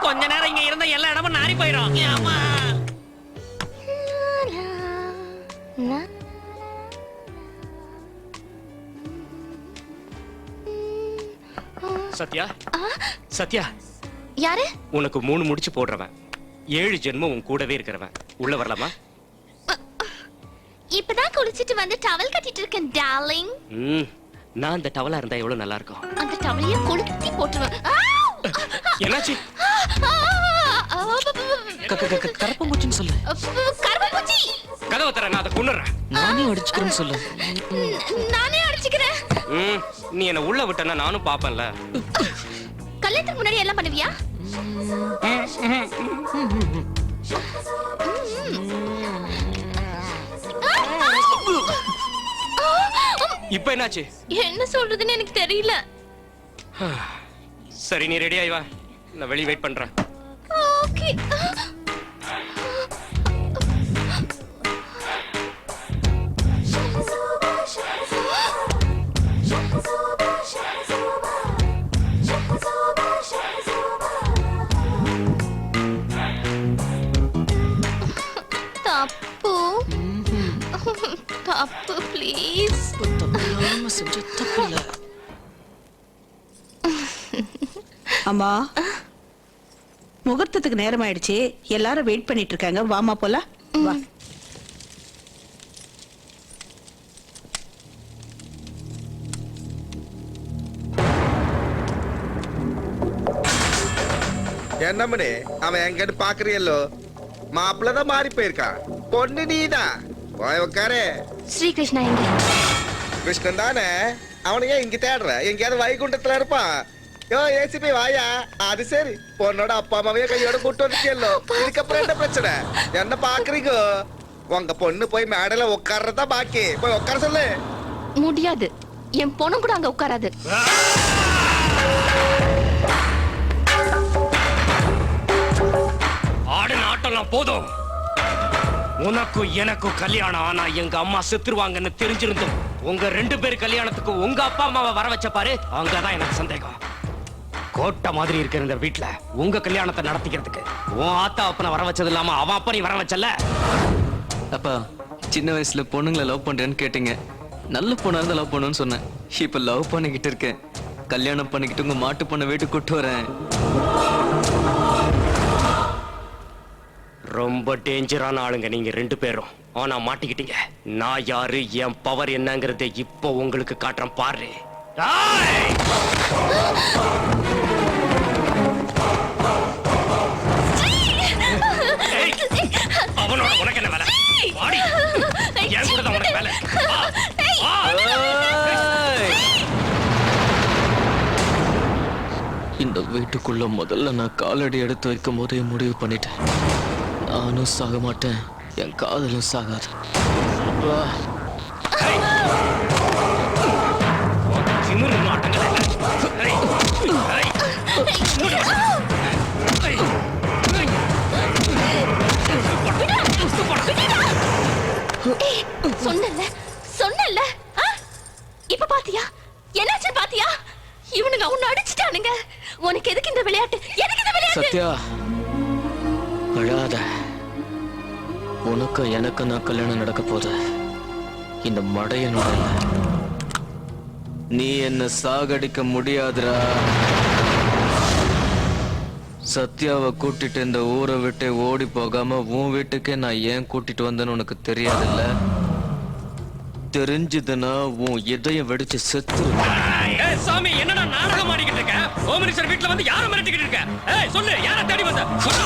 கொஞ்ச நேரம் இங்க இருந்த எல்லா இடமும் நாரி போயிடும் ஆமா சத்யா. சத்யா. யாரு? உனக்கு மூணு முடிச்சு போடுறவன். ஏழு ஜென்மம் உன் கூடவே இருக்கிறவன். உள்ள வரலாமா? இப்பதான் குளிச்சிட்டு வந்து டவல் கட்டிட்டு இருக்கேன் டார்லிங் ம் நான் அந்த டவலா இருந்தா எவ்வளவு நல்லா இருக்கும் அந்த டவலையே கொளுத்தி போட்டுருவேன்! என்னாச்சு! கரப்பம்பூச்சின்னு சொல்லு. கரும்பூச்சி கதவை தர நான் அதை கொண்டுறேன் நானே அடிச்சுக்கிறேன்னு சொல்லு. நானே அடிச்சுக்கிறேன். ம் நீ என்ன உள்ள விட்டனா நானும் பாப்பேன்ல கல்யாணத்துக்கு முன்னாடி எல்லாம் பண்ணுவியா? இப்போ என்னாச்சு? என்ன சொல்றதுன்னு எனக்கு தெரியல. சரி நீ ரெடி ஆயி வா. நான் வெளிய வெயிட் பண்றேன். ஓகே அம்மா. முகூர்த்தத்துக்கு நேரம் ஆயிடுச்சு எல்லாரும் வெயிட் பண்ணிட்டு இருக்காங்க வாமா போலாம் வா. என்னம்மனே அவன் எங்கன்னு பாக்குறியல்லோ மாப்பிள்ள தான் மாறி போயிருக்கான். பொண்ணு நீதான் போய் உட்காரு ஸ்ரீகிருஷ்ணா எங்க கிருஷ்ணன் தானே அவனை ஏன் இங்க தேடுற? எங்கேயாவது வைகுண்டத்துல இருப்பான். யோ ஏசிபி வாயா. அது சரி. பொண்ணோட அப்பா அம்மாவையே கையோட கூட்டு வந்துட்டியல்லோ இதுக்கப்புறம் என்ன பிரச்சனை? என்ன பாக்குறீங்க? உங்க பொண்ணு போய் மேடையில உட்கார்றதா பாக்கி. போய் உட்கார சொல்லு. முடியாது. என் பொண்ணு கூட அங்க உட்காராது. ஆடு நாட்டெல்லாம் போதும். உனக்கும் எனக்கும் கல்யாணம் ஆனா எங்க அம்மா செத்துருவாங்கன்னு தெரிஞ்சிருந்தும் உங்க ரெண்டு பேர் கல்யாணத்துக்கு உங்க அப்பா அம்மாவை வர வச்ச பாரு அங்கதான் எனக்கு சந்தேகம். கோட்டை மாதிரி இருக்கிற இந்த வீட்ல உங்க கல்யாணத்தை நடத்திக்கிறதுக்கு. உன் ஆத்தா அப்பனை வர வச்சது இல்லாம அவன் அப்பனை வர வச்சல அப்பா சின்ன வயசுல பொண்ணுங்களை லவ் பண்றேன்னு கேட்டீங்க. நல்ல பொண்ணா இருந்தா லவ் பண்ணுன்னு சொன்னேன். இப்ப லவ் பண்ணிக்கிட்டு இருக்கேன். கல்யாணம் பண்ணிக்கிட்டு உங்க மாட்டு பொண்ணை வீட்டுக்கு கூட்டு வரேன். ரொம்ப டேஞ்சரான ஆளுங்க நீங்க ரெண்டு பேரும். ஆனா மாட்டிக்கிட்டீங்க. நான் யாரு என் பவர் என்னங்கறதை இப்போ உங்களுக்கு காட்டுறேன் பாரு. வீட்டுக்குள்ள முதல்ல நான் காலடி எடுத்து வைக்கும் போதே முடிவு பண்ணிட்டேன். நானும் சாக மாட்டேன். என் காதலும் சாகாது. அப்பா, திமிரு இப்ப பாத்தியா? என்னாச்சு பாத்தியா? இவனுங்க உன்னை அடிச்சிட்டானுங்க உனக்கு எதுக்கு இந்த விளையாட்டு? எதுக்கு இந்த விளையாட்டு? சத்யா அழாத. உனக்கு எனக்கு நான் கல்யாணம் நடக்க போது இந்த மடையனோட நீ என்ன சாகடிக்க முடியாதுடா. சத்யாவை கூட்டிட்டு இந்த ஊரை விட்டு ஓடி போகாம உன் வீட்டுக்கே நான் ஏன் கூட்டிட்டு வந்தேன்னு உனக்கு தெரியாதுல்ல? தெரிஞ்சதுன்னா உன் இதயம் வெடிச்சு செத்து சாமி என்னடா நாடகம் ஆடிக்கிட்டு இருக்க ஹோம் மினிஸ்டர் வீட்ல வந்து யாரை மிரட்டிக்கிட்டு இருக்க ஏய் சொல்லு யாரை தேடி வந்த சொல்லு.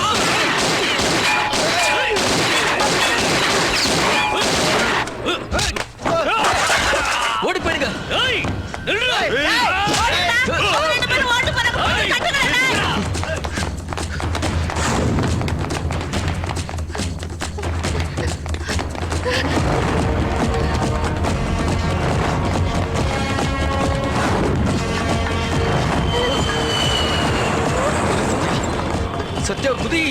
ஓடி போயிடுங்க ஏய் நில்லுடா. குதி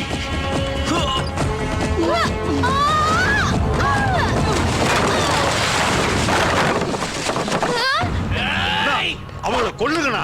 அவங்கள கொல்லுங்கண்ணா.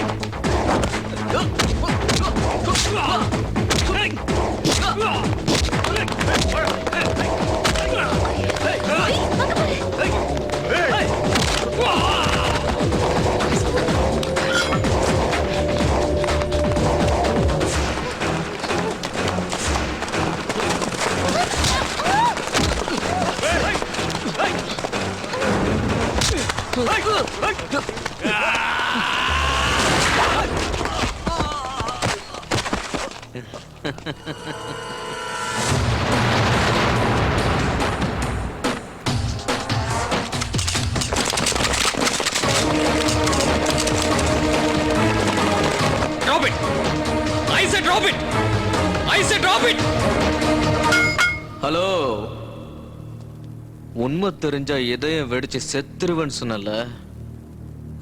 உண்மை தெரிஞ்சா இதயம் வெடிச்சு செத்துருவேன்னு சொன்னல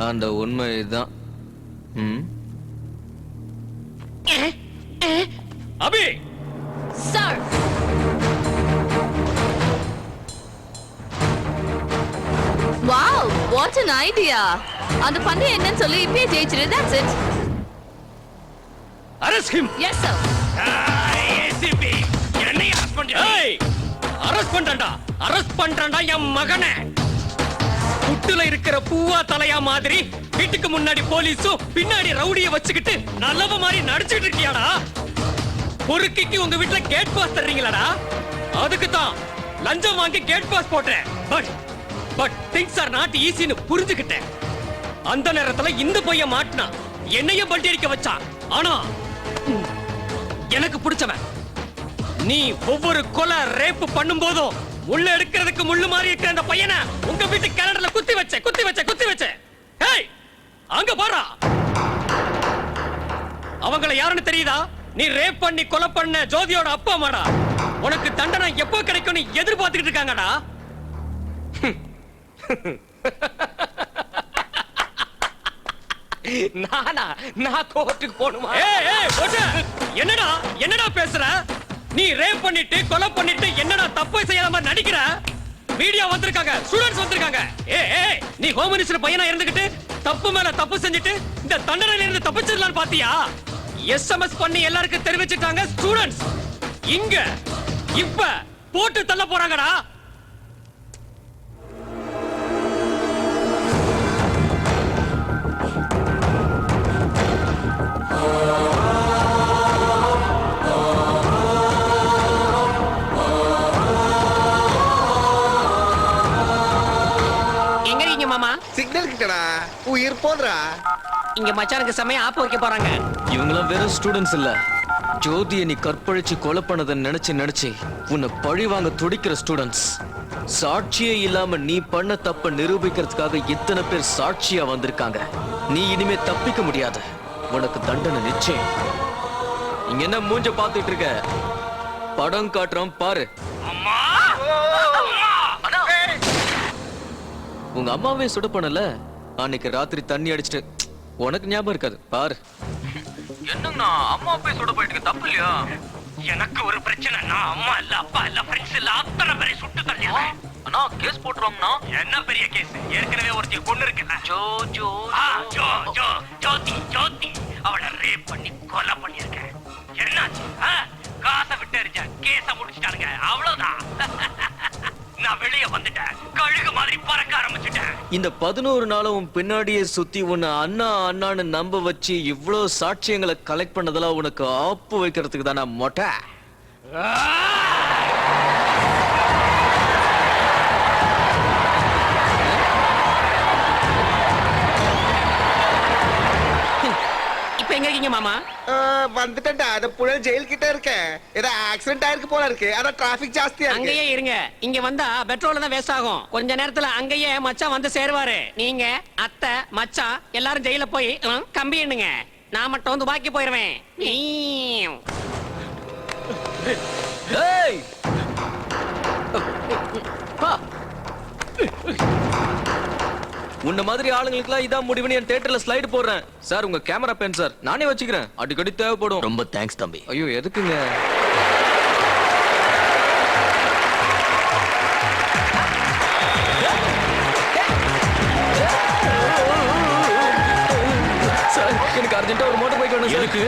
அந்த உண்மை இதுதான் ம் Abhi! Sir! Wow what an idea அந்த பந்தயம் என்னன்னு சொல்லி இப்பயே ஜெயிச்சிரு that's it arrest him! Yes sir ACP என்னை அரெஸ்ட் பண்றியா ஏய்! அரெஸ்ட் பண்றேன்டா அரெஸ்ட் பண்றேன்டா என் மகனை. புட்டுல இருக்கிற பூவா தலையா மாதிரி வீட்டுக்கு முன்னாடி போலீஸும் பின்னாடி ரவுடிய வச்சுக்கிட்டு நல்லவ மாதிரி நடிச்சுட்டு இருக்கியாடா? பொறுக்கிக்கு உங்க வீட்டுல கேட் பாஸ் தர்றீங்களாடா? அதுக்கு தான் லஞ்சம் வாங்கி கேட் பாஸ் போட்டேன். But but things are not ஈஸின்னு புரிஞ்சுக்கிட்டேன். அந்த நேரத்துல இந்த பையன் மாட்டினான் என்னைய பல்டி அடிக்க வச்சான் ஆனா எனக்கு பிடிச்சவன். நீ ஒவ்வொரு கொலை ரேப்பு பண்ணும் போதும் முள்ள எடுக்கிறதுக்கு முள்ளு மாதிரி இருக்கிற அந்த பையனை உங்க வீட்டு கேலண்டர்ல குத்தி வச்ச குத்தி வச்ச குத்தி வச்ச. ஏய் அங்க பாரா. அவங்கள யாருன்னு தெரியுதா? நீ ரேப் பண்ணி கொலை பண்ண ஜோதியோட அப்பா அம்மாடா உனக்கு தண்டனை எப்போ கிடைக்கும்னு எதிர்பார்த்துக்கிட்டு இருக்காங்கடா. நானா? நான் கோர்ட்டுக்கு போணுமா ஏய் ஏய் என்னடா என்னடா பேசுற? நீ ரேப் பண்ணிட்டு கொலை பண்ணிட்டு என்னடா தப்பு செய்யாத மாதிரி நடிக்கிற? மீடியா வந்திருக்காங்க ஸ்டூடண்ட்ஸ் வந்திருக்காங்க. ஏ ஏ நீ ஹோம் மினிஸ்டர் பையனா இருந்துகிட்டு தப்பு மேல தப்பு செஞ்சுட்டு இந்த தண்டனையில இருந்து தப்பிச்சிடலாம் பாத்தியா? எஸ்எம்எஸ் பண்ணி எல்லாருக்கும் தெரிவிச்சிட்டாங்க ஸ்டூடண்ட்ஸ் இங்க இப்ப போட்டு தள்ள போறாங்கடா. Oh சிக்னல் கிட்டடா உயிர் போடுறா இங்க மச்சானுக்கு செமையா ஆப்பு வைக்க போறாங்க. இவங்களாம் வெறும் ஸ்டூடெண்ட்ஸ் இல்ல. ஜோதியை நீ கற்பழிச்சு கொலை பண்ணதை நினைச்சு நினைச்சு உன்னை பழி வாங்க துடிக்கிற ஸ்டூடெண்ட்ஸ் சாட்சியே இல்லாம நீ பண்ண தப்ப நிரூபிக்கிறதுக்காக இத்தனை பேர் சாட்சியா வந்திருக்காங்க. நீ இனிமே தப்பிக்க முடியாது. உனக்கு தண்டனை நிச்சயம். இங்க என்ன மூஞ்ச பாத்துட்டு இருக்க? படம் காட்டுறோம் பாரு. உங்க அம்மாவே சுட பண்ணல? அன்னைக்கு ராத்திரி தண்ணி அடிச்சிட்டு உனக்கு ஞாபகம் இருக்காது பாரு. என்னங்கண்ணா அம்மா போய் சுட போயிட்டு தப்பு இல்லையா? எனக்கு ஒரு பிரச்சனை நான் அம்மா இல்ல அப்பா இல்ல ஃப்ரெண்ட்ஸ் இல்ல அத்தனை பேரை சுட்டு தள்ளியா அண்ணா கேஸ் போட்டுருவாங்கண்ணா. என்ன பெரிய கேஸ் ஏற்கனவே ஒருத்தி கொண்டு இருக்குல்ல ஜோ ஜோ ஜோ. ஜோ ஜோதி ஜோதி. அவளை ரேப் பண்ணி கொலை பண்ணிருக்கேன் என்னாச்சு? காசை விட்டு எறிஞ்ச கேஸ முடிச்சிட்டானுங்க. அவ்வளவுதான். நான் வெளிய வந்துட்டேன். கழுகு மாதிரி பறக்க இந்த பதினோரு நாளும் உன் பின்னாடியே சுத்தி உன்னை அண்ணா அண்ணான்னு நம்ப வச்சு இவ்வளோ சாட்சியங்களை கலெக்ட் பண்ணதெல்லாம் உனக்கு ஆப்பு வைக்கிறதுக்கு தானே மொட்டை? இருக்கீங்க மாமா? வந்துட்டேன்டா. அந்த புழல் ஜெயில் கிட்ட இருக்கேன் ஏதோ ஆக்சிடென்ட் ஆயிருக்கு போல இருக்கு. அதான் டிராபிக் ஜாஸ்தியா இருக்கு. அங்கேயே இருங்க. இங்க வந்தா பெட்ரோல் தான் வேஸ்ட் ஆகும். கொஞ்ச நேரத்துல அங்கேயே மச்சான் வந்து சேருவாரு. நீங்க அத்தை மச்சான் எல்லாரும் ஜெயில போய் கம்பி எண்ணுங்க. நான் மட்டும் வந்து பாக்கி போயிருவேன். ஏய்! பா. உன்ன மாதிரி ஆளுங்களுக்குலாம் இதான் முடிவுன்னு என் தியேட்டர்ல ஸ்லைடு போடுறேன். சார் உங்க கேமரா பென் சார் நானே வச்சுக்கிறேன். அடிக்கடி தேவைப்படும். ரொம்ப தேங்க்ஸ் தம்பி. ஐயோ எதுக்குங்க? சார் எனக்கு அர்ஜென்ட்டா ஒரு மோட்டர் பைக் வேணும் எதுக்கு?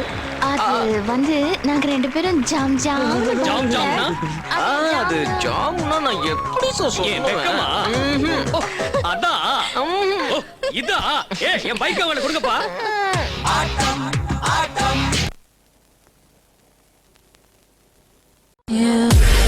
அது வந்து நாங்க ரெண்டு பேரும் ஜாம் ஜாம் ஜாம் ஜாம்னா? ஆ, அது ஜாமுன்னா நான் எப்படி சொல்லுவேன்? அதான். இதா? ஏ என் பைக் அவளை கொடுங்கப்பா. ஆட்டம் ஆட்டம். Yeah.